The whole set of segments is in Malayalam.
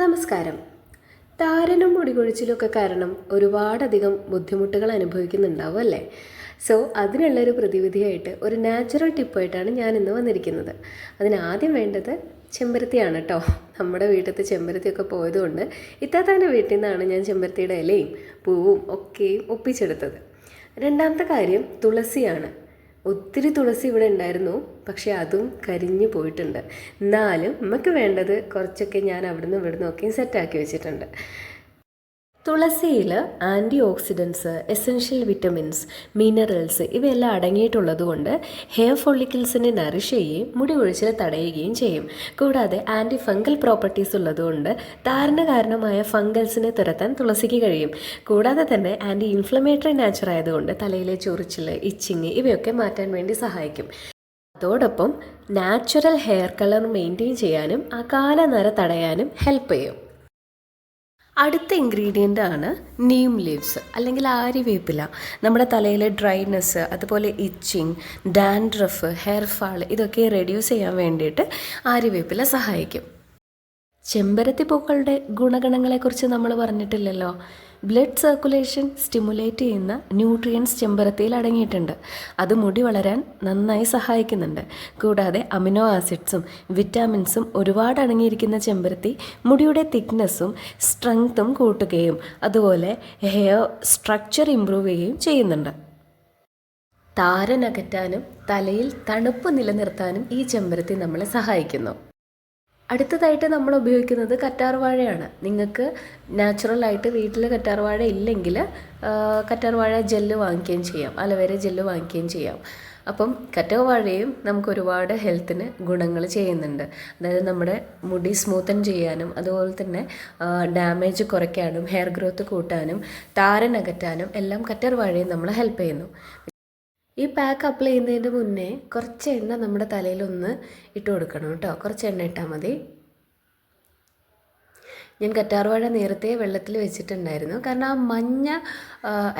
നമസ്കാരം. താരനും മുടികൊഴിച്ചിലും ഒക്കെ കാരണം ഒരുപാടധികം ബുദ്ധിമുട്ടുകൾ അനുഭവിക്കുന്നുണ്ടാവും അല്ലേ? സോ അതിനുള്ള അതിനുള്ളൊരു പ്രതിവിധിയായിട്ട് ഒരു നാച്ചുറൽ ടിപ്പായിട്ടാണ് ഞാൻ ഇന്ന് വന്നിരിക്കുന്നത്. അതിനാദ്യം വേണ്ടത് ചെമ്പരത്തിയാണ് കേട്ടോ നമ്മുടെ വീട്ടിലത്തെ ചെമ്പരത്തിയൊക്കെ പോയതുകൊണ്ട് ഇത്താത്താന്റെ വീട്ടിൽ നിന്നാണ് ഞാൻ ചെമ്പരത്തിയുടെ ഇലയും പൂവും ഒക്കെയും ഒപ്പിച്ചെടുത്തത്. രണ്ടാമത്തെ കാര്യം തുളസിയാണ്. ഒത്തിരി തുളസി ഇവിടെ ഉണ്ടായിരുന്നു പക്ഷേ അതും കരിഞ്ഞു പോയിട്ടുണ്ട്. എന്നാലും നമുക്ക് വേണ്ടത് കുറച്ചൊക്കെ ഞാൻ അവിടുന്ന് ഇവിടുന്ന് ഒക്കെ സെറ്റാക്കി വെച്ചിട്ടുണ്ട്. തുളസിയിൽ antioxidants essential vitamins minerals ഇവയെല്ലാം അടങ്ങിയിട്ടുള്ളത് കൊണ്ട് ഹെയർ ഫോളിക്കിൾസിനെ നറിഷ് ചെയ്യുകയും മുടി ഒഴിച്ചിൽ തടയുകയും ചെയ്യും. കൂടാതെ ആന്റി ഫംഗൽ പ്രോപ്പർട്ടീസ് ഉള്ളതുകൊണ്ട് കാരണമായ ഫംഗൽസിനെ തുരത്താൻ തുളസിക്ക് കഴിയും. കൂടാതെ തന്നെ ആന്റി ഇൻഫ്ലമേറ്ററി നാച്ചർ ആയതുകൊണ്ട് തലയിലെ ചൊറിച്ചിൽ ഇച്ചിങ് ഇവയൊക്കെ മാറ്റാൻ വേണ്ടി സഹായിക്കും. അതോടൊപ്പം നാച്ചുറൽ ഹെയർ കളർ മെയിന്റെയിൻ ചെയ്യാനും അകാല നര തടയാനും ഹെൽപ്പ് ചെയ്യും. അടുത്ത ഇൻഗ്രീഡിയന്റ് ആണ് നീം ലീവ്സ് അല്ലെങ്കിൽ ആരി വേപ്പില. നമ്മുടെ തലയിലെ ഡ്രൈനെസ് അതുപോലെ ഇച്ചിങ് ഡാൻഡ്രഫ് ഹെയർ ഫാൾ ഇതൊക്കെ റെഡ്യൂസ് ചെയ്യാൻ വേണ്ടിയിട്ട് ആര്യവേപ്പില സഹായിക്കും. ചെമ്പരത്തി പൂക്കളുടെ ഗുണഗണങ്ങളെക്കുറിച്ച് നമ്മൾ പറഞ്ഞിട്ടില്ലല്ലോ. ബ്ലഡ് സർക്കുലേഷൻ സ്റ്റിമുലേറ്റ് ചെയ്യുന്ന ന്യൂട്രിയൻസ് ചെമ്പരത്തിയിൽ അടങ്ങിയിട്ടുണ്ട്. അത് മുടി വളരാൻ നന്നായി സഹായിക്കുന്നുണ്ട്. കൂടാതെ അമിനോ ആസിഡ്സും വിറ്റാമിൻസും ഒരുപാട് അടങ്ങിയിരിക്കുന്ന ചെമ്പരത്തി മുടിയുടെ തിക്നെസ്സും സ്ട്രെങ്ത്തും കൂട്ടുകയും അതുപോലെ ഹെയർ സ്ട്രക്ചർ ഇമ്പ്രൂവ് ചെയ്യുകയും ചെയ്യുന്നുണ്ട്. താരനകറ്റാനും തലയിൽ തണുപ്പ് നിലനിർത്താനും ഈ ചെമ്പരത്തി നമ്മളെ സഹായിക്കുന്നു. അടുത്തതായിട്ട് നമ്മൾ ഉപയോഗിക്കുന്നത് കറ്റാർവാഴയാണ് നിങ്ങൾക്ക് നാച്ചുറലായിട്ട് വീട്ടിൽ കറ്റാർവാഴ ഇല്ലെങ്കിൽ കറ്റാർവാഴ ജെല്ല് വാങ്ങിക്കുകയും ചെയ്യാം. അലവേര ജെല്ല് വാങ്ങിക്കുകയും ചെയ്യാം. അപ്പം കറ്റാർവാഴയും നമുക്ക് ഒരുപാട് ഹെൽത്തിന് ഗുണങ്ങൾ ചെയ്യുന്നുണ്ട്. അതായത് നമ്മുടെ മുടി സ്മൂത്തൻ ചെയ്യാനും അതുപോലെ തന്നെ ഡാമേജ് കുറയ്ക്കാനും ഹെയർ ഗ്രോത്ത് കൂട്ടാനും താരനകറ്റാനും എല്ലാം കറ്റാർവാഴയും നമ്മളെ ഹെൽപ്പ് ചെയ്യുന്നു. ഈ പാക്ക് അപ്ലൈ ചെയ്യുന്നതിന് മുന്നേ കുറച്ച് എണ്ണ നമ്മുടെ തലയിലൊന്ന് ഇട്ട് കൊടുക്കണം കേട്ടോ. കുറച്ച് എണ്ണ ഇട്ടാൽ മതി. ഞാൻ കറ്റാർവാഴ നേരത്തെ വെള്ളത്തിൽ വെച്ചിട്ടുണ്ടായിരുന്നു. കാരണം ആ മഞ്ഞ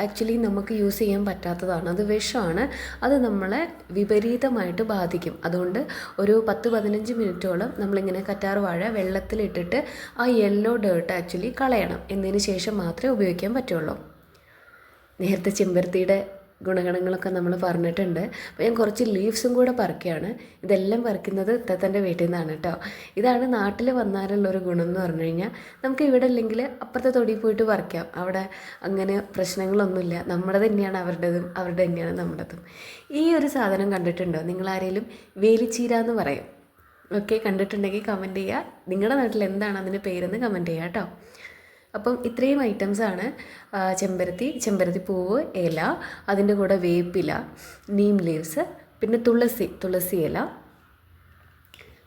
ആക്ച്വലി നമുക്ക് യൂസ് ചെയ്യാൻ പറ്റാത്തതാണ്. അത് വിഷമാണ്. അത് നമ്മളെ വിപരീതമായിട്ട് ബാധിക്കും. അതുകൊണ്ട് ഒരു പത്ത് പതിനഞ്ച് മിനിറ്റോളം നമ്മളിങ്ങനെ കറ്റാർവാഴ വെള്ളത്തിലിട്ടിട്ട് ആ യെല്ലോ ഡേർട്ട് ആക്ച്വലി കളയണം. എന്നതിന് ശേഷം മാത്രമേ ഉപയോഗിക്കാൻ പറ്റുള്ളൂ. നേരത്തെ ചെമ്പരത്തിയുടെ ഗുണഗണങ്ങളൊക്കെ നമ്മൾ പറഞ്ഞിട്ടുണ്ട്. അപ്പോൾ ഞാൻ കുറച്ച് ലീവ്സും കൂടെ പറിക്കുകയാണ് ഇതെല്ലാം പറിക്കുന്നത് ഇത്തത്തന്റെ വീട്ടിൽ നിന്നാണ് കേട്ടോ ഇതാണ് നാട്ടിൽ വന്നാലുള്ളൊരു ഗുണം എന്ന് പറഞ്ഞു കഴിഞ്ഞാൽ നമുക്ക് ഇവിടെ ഇല്ലെങ്കിൽ അപ്പുറത്തെ തൊടിയിൽ പോയിട്ട് പറിക്കാം. അവിടെ അങ്ങനെ പ്രശ്നങ്ങളൊന്നുമില്ല. നമ്മുടെ തന്നെയാണ് അവരുടേതും അവരുടെ തന്നെയാണ് നമ്മുടേതും. ഈ ഒരു സാധനം കണ്ടിട്ടുണ്ടോ? നിങ്ങൾ ആരെങ്കിലും വേലിച്ചീര എന്ന് പറയും. ഓക്കെ കണ്ടിട്ടുണ്ടെങ്കിൽ കമന്റ് ചെയ്യുക നിങ്ങളുടെ നാട്ടിൽ എന്താണ് അതിന്റെ പേരെന്ന് കമന്റ് ചെയ്യുക കേട്ടോ അപ്പം ഇത്രയും ഐറ്റംസാണ് ചെമ്പരത്തി ചെമ്പരത്തി പൂവ് ഇല അതിന്റെ കൂടെ വേപ്പില നീം ലീവ്സ് പിന്നെ തുളസി തുളസി ഇല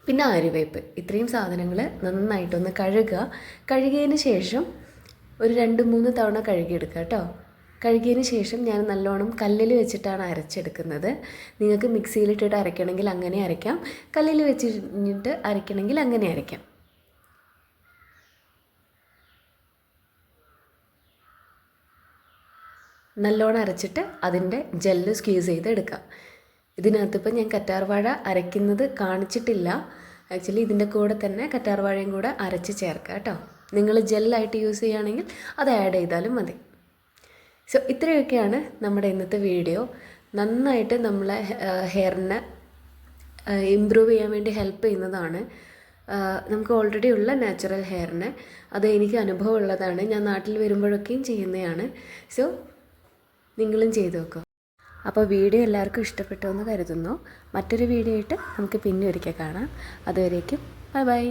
പിന്നെ ആര്യവേപ്പ് ഇത്രയും സാധനങ്ങൾ നന്നായിട്ടൊന്ന് കഴുകുക. കഴുകിയതിന് ശേഷം ഒരു രണ്ട് മൂന്ന് തവണ കഴുകിയെടുക്കുക കേട്ടോ. കഴുകിയതിന് ശേഷം ഞാൻ നല്ലോണം കല്ലിൽ വെച്ചിട്ടാണ് അരച്ചെടുക്കുന്നത്. നിങ്ങൾക്ക് മിക്സിയിലിട്ടിട്ട് അരയ്ക്കണമെങ്കിൽ അങ്ങനെ അരയ്ക്കാം. കല്ലിൽ വെച്ചിട്ട് അരയ്ക്കണമെങ്കിൽ അങ്ങനെ അരയ്ക്കാം. നല്ലോണം അരച്ചിട്ട് അതിന്റെ ജെല്ല് സ്ക്യൂസ് ചെയ്ത് എടുക്കാം ഇതിനകത്തിപ്പോൾ ഞാൻ കറ്റാർവാഴ അരയ്ക്കുന്നത് കാണിച്ചിട്ടില്ല. ആക്ച്വലി ഇതിന്റെ കൂടെ തന്നെ കറ്റാർവാഴയും കൂടെ അരച്ച് ചേർക്കുക കേട്ടോ. നിങ്ങൾ ജെല്ലായിട്ട് യൂസ് ചെയ്യുകയാണെങ്കിൽ അത് ആഡ് ചെയ്താലും മതി. സോ ഇത്രയൊക്കെയാണ് നമ്മുടെ ഇന്നത്തെ വീഡിയോ. നന്നായിട്ട് നമ്മളെ ഹെയറിനെ ഇമ്പ്രൂവ് ചെയ്യാൻ വേണ്ടി ഹെൽപ്പ് ചെയ്യുന്നതാണ്. നമുക്ക് ഓൾറെഡി ഉള്ള നാച്ചുറൽ ഹെയറിന്. അത് എനിക്ക് അനുഭവമുള്ളതാണ്. ഞാൻ നാട്ടിൽ വരുമ്പോഴൊക്കെയും ചെയ്യുന്നതാണ്. സോ നിങ്ങളും ചെയ്തു നോക്കും അപ്പോൾ വീഡിയോ എല്ലാവർക്കും ഇഷ്ടപ്പെട്ടു എന്ന് കരുതുന്നു. മറ്റൊരു വീഡിയോ ആയിട്ട് നമുക്ക് പിന്നെ ഒരിക്കൽ കാണാം. അതുവരേക്കും ബൈ ബൈ.